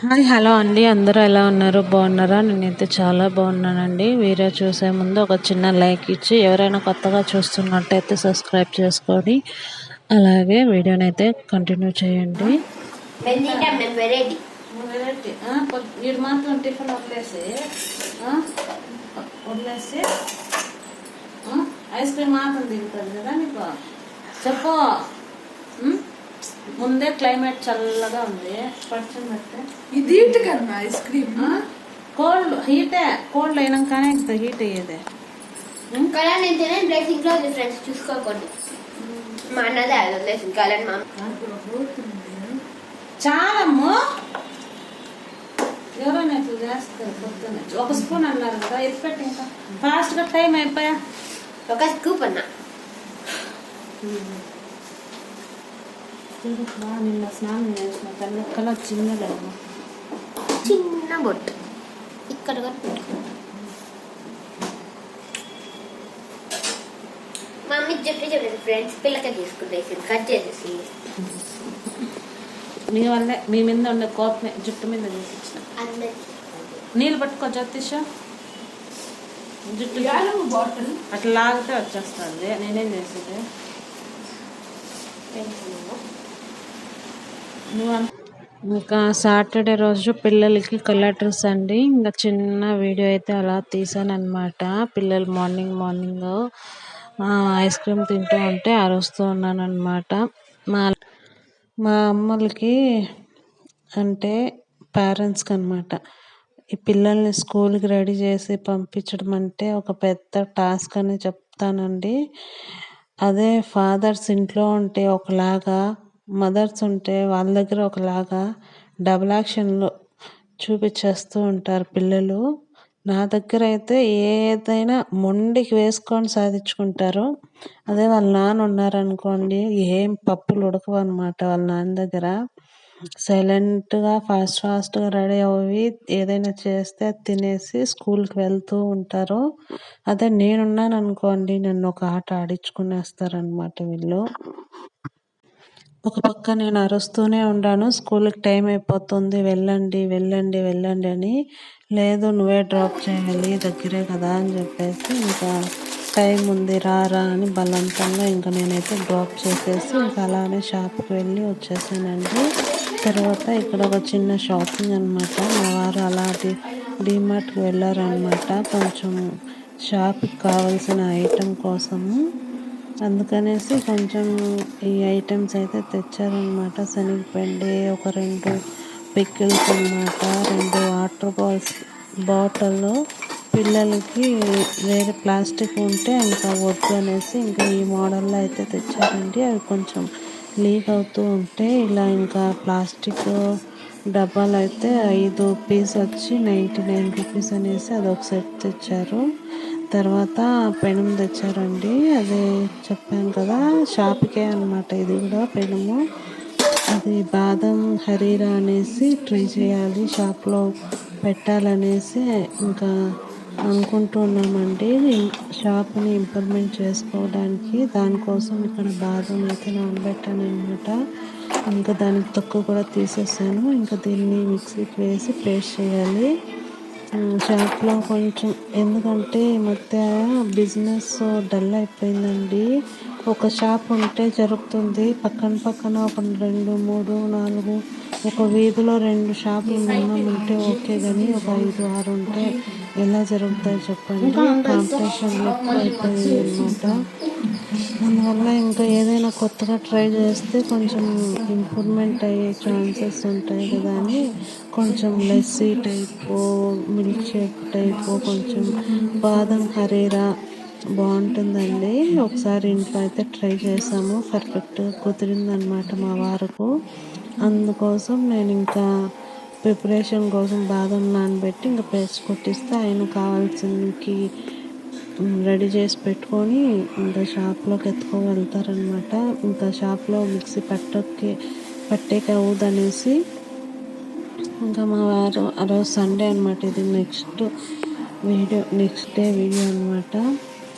Hi hello అండి. అందరూ ఎలా ఉన్నారు? బాగున్నారా? నేనైతే చాలా బాగున్నానండి. వీడియో చూసే ముందు ఒక చిన్న లైక్ ఇచ్చి ఎవరైనా కొత్తగా చూస్తున్నట్టయితే సబ్స్క్రైబ్ చేసుకొని అలాగే వీడియోని అయితే కంటిన్యూ చేయండి. మాత్రం టిఫిన్ వదిలేసి వదిలేసి ఐస్ క్రీమ్ మాత్రం తింటుంది కదా నీకు చెప్పు. ముందే క్లైమేట్ చల్లగా ఉంది. ఇది ఇటు కన్నా ఐస్ క్రీమ్ కోల్డ్ హీటే. కోల్డ్ అయినాకనే ఇంత హీట్ అయ్యేది. కలర్ నేను తినే డ్రెస్సింగ్ ఫ్రెండ్స్ చూసుకోకండి. మా అన్నదే అది కలర్ మా చాలమ్మో ఎవరైనా ఇట్లా చేస్తారు పొద్దున్నే ఒక స్పూన్ అన్నారు కదా ఎత్తిపెట్టి ఇంకా ఫాస్ట్గా టైం అయిపోయా? ఒక స్కూప్ అన్న. నిన్న స్నానం చేసిన తల్లి కలర్ చిన్నలేము చిన్న బొట్టు. ఇక్కడ. మా మమ్మీ చెప్పి చెప్పలేదు ఫ్రెండ్స్ పిల్లక తీసుకుంటేసింది కట్ చేసేసి. మీ వల్లే మీ మీద ఉండే కోపమే జుట్టు మీద అందరికి. నీళ్ళు పట్టుకో జతీష జుట్టు బాటిల్. అట్లా లాగితే వచ్చేస్తుంది. నేనేం చేసేది? ఇంకా సాటర్డే రోజు పిల్లలకి కలర్ అండి. ఇంకా చిన్న వీడియో అయితే అలా తీసాను అనమాట పిల్లలు మార్నింగ్ మార్నింగ్ ఐస్ క్రీమ్ తింటూ ఉంటే అరుస్తూ ఉన్నాను అనమాట మా మా అమ్మలకి అంటే పేరెంట్స్కి అనమాట ఈ పిల్లల్ని స్కూల్కి రెడీ చేసి పంపించడం అంటే ఒక పెద్ద టాస్క్ అని చెప్తానండి. అదే ఫాదర్స్ ఇంట్లో ఉంటే ఒకలాగా మదర్స్ ఉంటే వాళ్ళ దగ్గర ఒకలాగా డబుల్ యాక్షన్లో చూపించేస్తూ ఉంటారు పిల్లలు. నా దగ్గర అయితే ఏదైనా మొండికి వేసుకొని సాధించుకుంటారు. అదే వాళ్ళ నాన్న ఉన్నారనుకోండి ఏం పప్పులు ఉడకవు అనమాట వాళ్ళ నాన్న దగ్గర. సైలెంట్గా ఫాస్ట్ ఫాస్ట్గా రెడీ అవి ఏదైనా చేస్తే తినేసి స్కూల్కి వెళ్తూ ఉంటారు. అదే నేనున్నాను అనుకోండి నన్ను ఒక ఆట ఆడించుకునేస్తారనమాట వీళ్ళు. ఒక పక్క నేను అరుస్తూనే ఉన్నాను స్కూల్కి టైం అయిపోతుంది. వెళ్ళండి వెళ్ళండి వెళ్ళండి అని. లేదు నువ్వే డ్రాప్ చేయాలి దగ్గరే కదా అని చెప్పేసి ఇంకా టైం ఉంది రారా అని బలవంతంగా ఇంకా నేనైతే డ్రాప్ చేసేసి ఇంకా అలానే షాప్కి వెళ్ళి వచ్చేసానండి. తర్వాత ఇక్కడ ఒక చిన్న షాపింగ్ అనమాట మా వారు అలాంటి డిమార్ట్కి వెళ్ళారనమాట కొంచెం షాప్కి కావాల్సిన ఐటెం కోసము. అందుకనేసి కొంచెం ఈ ఐటమ్స్ అయితే తెచ్చారనమాట. శనగపిండి ఒక రెండు పిక్కిల్స్ అనమాట రెండు వాటర్ బాల్స్ బాటిల్లో. పిల్లలకి వేరే ప్లాస్టిక్ ఉంటే ఇంకా వద్దు అనేసి ఇంకా ఈ మోడల్లో అయితే తెచ్చారండి. అవి కొంచెం లీక్ అవుతూ ఉంటే ఇలా ఇంకా ప్లాస్టిక్ డబ్బాలు అయితే ఐదు పీస్ వచ్చి నైంటీ నైన్ రూపీస్ అనేసి అదొక సెట్ తెచ్చారు. తర్వాత పెనం తెచ్చారండి. అదే చెప్పాను కదా షాప్కే అనమాట ఇది కూడా పెనము. అది బాదం హరీరా అనేసి ట్రై చేయాలి షాప్లో పెట్టాలనేసి ఇంకా అనుకుంటున్నామండి షాప్ని ఇంప్రూవ్మెంట్ చేసుకోవడానికి దానికోసం ఇక్కడ బాదం అయితే నానబెట్టాను అనమాట ఇంకా దానికి తక్కువ కూడా తీసేసాను. ఇంకా దీన్ని మిక్సీకి వేసి పేస్ట్ చేయాలి. షాప్లో కొంచెం. ఎందుకంటే ఈ మధ్య బిజినెస్ డల్ అయిపోయిందండి. ఒక షాప్ ఉంటే జరుగుతుంది. పక్కన పక్కన ఒక రెండు మూడు నాలుగు ఒక వీధిలో రెండు షాపులు మినిమం ఉంటే ఓకే కానీ ఒక ఐదు ఆరు ఉంటే ఎలా జరుగుతాయి చెప్పండి. కాంపిటీషన్ ఎక్కువ అయిపోయింది అనమాట అందువల్ల ఇంకా ఏదైనా కొత్తగా ట్రై చేస్తే కొంచెం ఇంప్రూవ్మెంట్ అయ్యే ఛాన్సెస్ ఉంటాయి కదా అని కొంచెం lassi type milk shake type కొంచెం బాదం హరీరా బాగుంటుందండి. ఒకసారి ఇంట్లో అయితే ట్రై చేసాము. పర్ఫెక్ట్గా కుదిరిందనమాట మా వారకు. అందుకోసం నేను ఇంకా ప్రిపరేషన్ కోసం బాదం నానబెట్టి ఇంకా పేస్ట్ కొట్టిస్తే ఆయన కావాల్సినకి రెడీ చేసి పెట్టుకొని ఇంకా షాప్లోకి ఎత్తుకో వెళ్తారనమాట ఇంకా షాప్లో మిక్సీ పట్టకి పట్టేకి అవ్వదనేసి ఇంకా మా వారు ఆ రోజు సండే అనమాట ఇది next video next day video అనమాట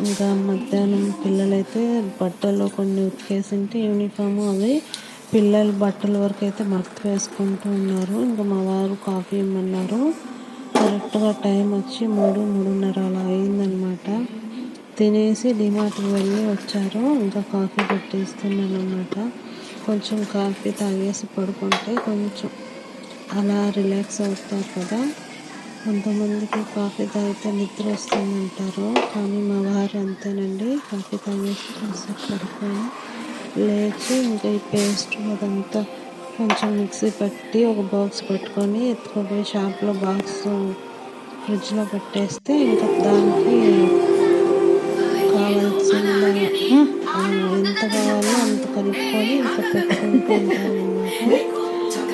ఇంకా మధ్యాహ్నం పిల్లలైతే బట్టలు కొన్ని ఉతికేసింటే యూనిఫామ్ అవి పిల్లల బట్టల వరకు అయితే మడత వేసుకుంటూ ఉన్నారు. ఇంకా మా వారు కాఫీ ఇమ్మన్నారు. కరెక్ట్గా టైం వచ్చి మూడు మూడున్నర అలా అయిందనమాట తినేసి డిమార్ట్కి వెళ్ళి వచ్చారు. ఇంకా కాఫీ పెట్టేస్తున్నాను అనమాట కొంచెం కాఫీ తాగేసి పడుకుంటే కొంచెం అలా రిలాక్స్ అవుతారు కదా. కొంతమందికి కాఫీ తాగితే నిద్ర వస్తుందంటారు. కానీ మా వారు అంతేనండి. కాఫీ తాగేసి కాసేపు పడుకొని లేచి ఇంకా ఈ పేస్ట్ అదంతా కొంచెం మిక్సీ పట్టి ఒక బాక్స్ పెట్టుకొని ఎత్తుకుపోయి షాప్లో బాక్స్ ఫ్రిడ్జ్లో పెట్టేస్తే ఇంకా దానికి కావాల్సిన ఎంత కావాలో అంత కలుపుకొని ఇంకా పెట్టుకుంటూ అనమాట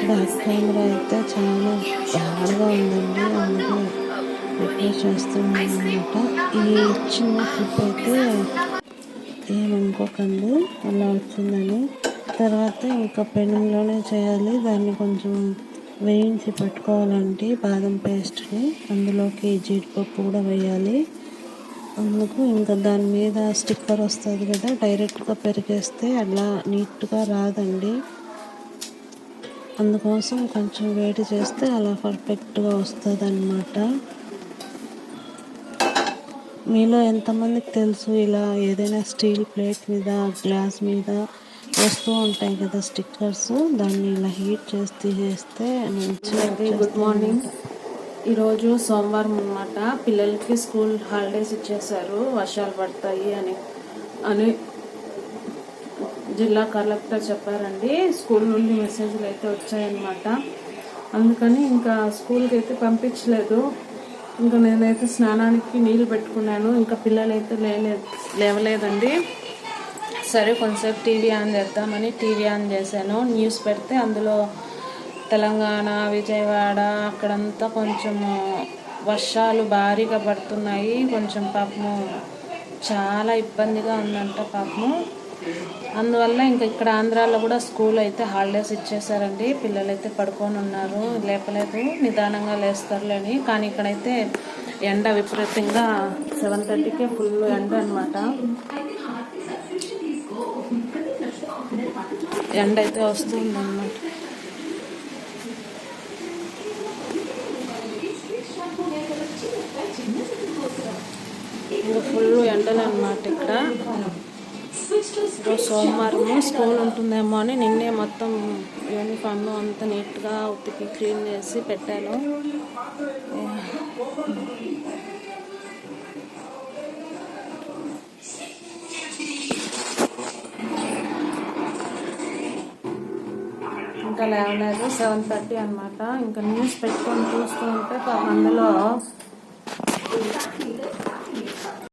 బ్యాక్ కెమెరా అయితే చాలా బాగా ఉందండి. అందుకే రిక్వెస్ట్ చేస్తున్నాను అనమాట ఈ చిన్న క్లిప్ అయితే ఏమనుకోకండి అలా వచ్చిందని. తర్వాత ఇంకా పెనంలోనే చేయాలి. దాన్ని కొంచెం వేయించి పెట్టుకోవాలంటే బాదం పేస్ట్ని అందులోకి జీడిపప్పు కూడా వేయాలి. అందుకు ఇంకా దాని మీద స్టిక్కర్ వస్తుంది కదా డైరెక్ట్గా పెరిగేస్తే అలా నీట్గా రాదండి. అందుకోసం కొంచెం వేడి చేస్తే అలా పర్ఫెక్ట్గా వస్తుంది అన్నమాట మీలో ఎంతమందికి తెలుసు ఇలా ఏదైనా స్టీల్ ప్లేట్ మీద గ్లాస్ మీద వస్తూ ఉంటాయి కదా స్టిక్కర్స్. దాన్ని ఇలా హీట్ చేసి తీసేస్తే మంచిగా గుడ్ మార్నింగ్ ఈరోజు సోమవారం అన్నమాట. పిల్లలకి స్కూల్ హాలిడేస్ ఇచ్చేసారు వర్షాలు పడతాయి అని అని జిల్లా కలెక్టర్ చెప్పారండి. స్కూల్ నుండి మెసేజ్లు అయితే వచ్చాయన్నమాట. అందుకని ఇంకా స్కూల్కి అయితే పంపించలేదు. ఇంకా నేనైతే స్నానానికి నీళ్ళు పెట్టుకున్నాను. ఇంకా పిల్లలైతే లేలేదు లేవలేదండి. సరే కొంచెంసేపు టీవీ ఆన్ చేద్దామని టీవీ ఆన్ చేశాను. న్యూస్ పెడితే అందులో తెలంగాణ విజయవాడ అక్కడంతా కొంచెము వర్షాలు భారీగా పడుతున్నాయి. కొంచెం పాపము చాలా ఇబ్బందిగా ఉందంట పాపము. అందువల్ల ఇంకా ఇక్కడ ఆంధ్రాలో కూడా స్కూల్ అయితే హాలిడేస్ ఇచ్చేసారండి పిల్లలు అయితే పడుకొని ఉన్నారు. లేపలేదు. నిదానంగా లేస్తారులేని కానీ ఇక్కడైతే ఎండ విపరీతంగా సెవెన్ థర్టీకే ఫుల్ ఎండ అనమాట ఎండ అయితే వస్తుంది అన్నమాట ఇంకా ఫుల్ ఎండలు అనమాట ఇక్కడ. సోమవారం సోమవారము స్కూల్ ఉంటుందేమో అని నిన్నే మొత్తం యూనిఫామ్ అంతా నీట్గా ఉతికి క్లీన్ చేసి పెట్టాను. ఇంకా లేవలేదు. సెవెన్ థర్టీ అనమాట ఇంకా న్యూస్ పెట్టుకొని చూస్తూ ఉంటే అందులో